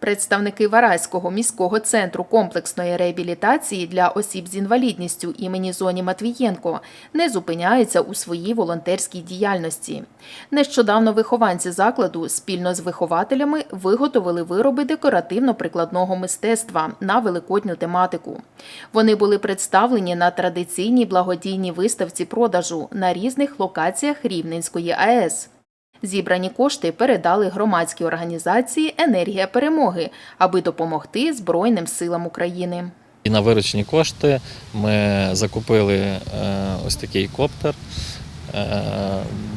Представники Вараського міського центру комплексної реабілітації для осіб з інвалідністю імені Зоні Матвієнко не зупиняються у своїй волонтерській діяльності. Нещодавно вихованці закладу спільно з вихователями виготовили вироби декоративно-прикладного мистецтва на великодню тематику. Вони були представлені на традиційній благодійній виставці продажу на різних локаціях Рівненської АЕС. Зібрані кошти передали громадській організації Енергія перемоги, аби допомогти Збройним силам України. І на виручені кошти ми закупили е, ось такий коптер. Е,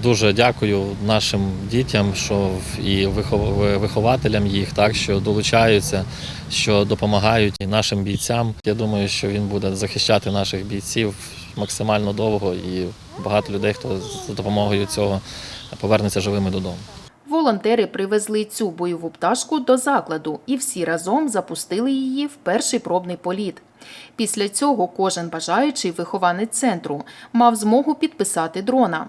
Дуже дякую нашим дітям, що і вихов- вихователям їх, так що долучаються, що допомагають і нашим бійцям. Я думаю, що він буде захищати наших бійців максимально довго, і багато людей, хто за допомогою цього повернеться живими додому. Волонтери привезли цю бойову пташку до закладу і всі разом запустили її в перший пробний політ. Після цього кожен бажаючий вихованець центру мав змогу підписати дрона.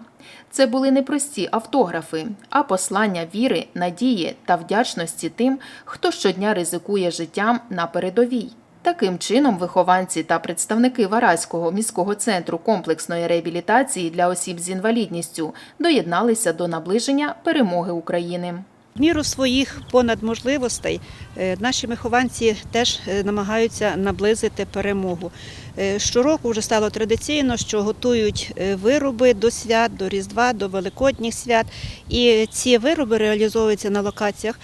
Це були не прості автографи, а послання віри, надії та вдячності тим, хто щодня ризикує життям на передовій. Таким чином, вихованці та представники Вараського міського центру комплексної реабілітації для осіб з інвалідністю доєдналися до наближення перемоги України. Міру своїх понадможливостей е, наші вихованці теж е, намагаються наблизити перемогу. Е, Щороку вже стало традиційно, що готують вироби до свят, до Різдва, до Великодніх свят. І ці вироби реалізовуються на локаціях.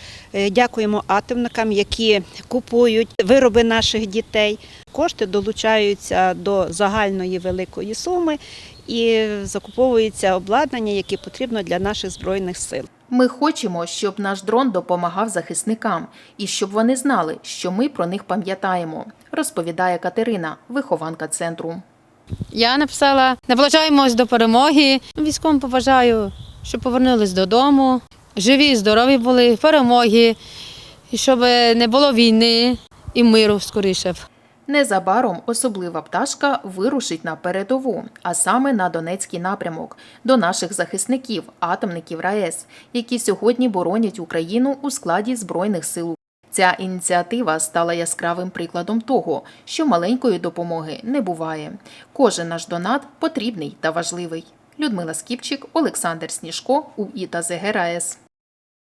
Дякуємо атомникам, які купують вироби наших дітей. Кошти долучаються до загальної великої суми і закуповується обладнання, яке потрібно для наших збройних сил. Ми хочемо, щоб наш дрон допомагав захисникам і щоб вони знали, що ми про них пам'ятаємо, розповідає Катерина, вихованка центру. Я написала: наближаємось до перемоги. Військовим побажаю, щоб повернулись додому, живі здорові були, перемоги, і щоб не було війни і миру скоріше. Незабаром особлива пташка вирушить на передову, а саме на Донецький напрямок, до наших захисників, атомників РаЕС, які сьогодні боронять Україну у складі Збройних сил. Ця ініціатива стала яскравим прикладом того, що маленької допомоги не буває. Кожен наш донат потрібний та важливий. Людмила Скіпчик, Олександр Сніжко, УІ та ЗГ РаЕС.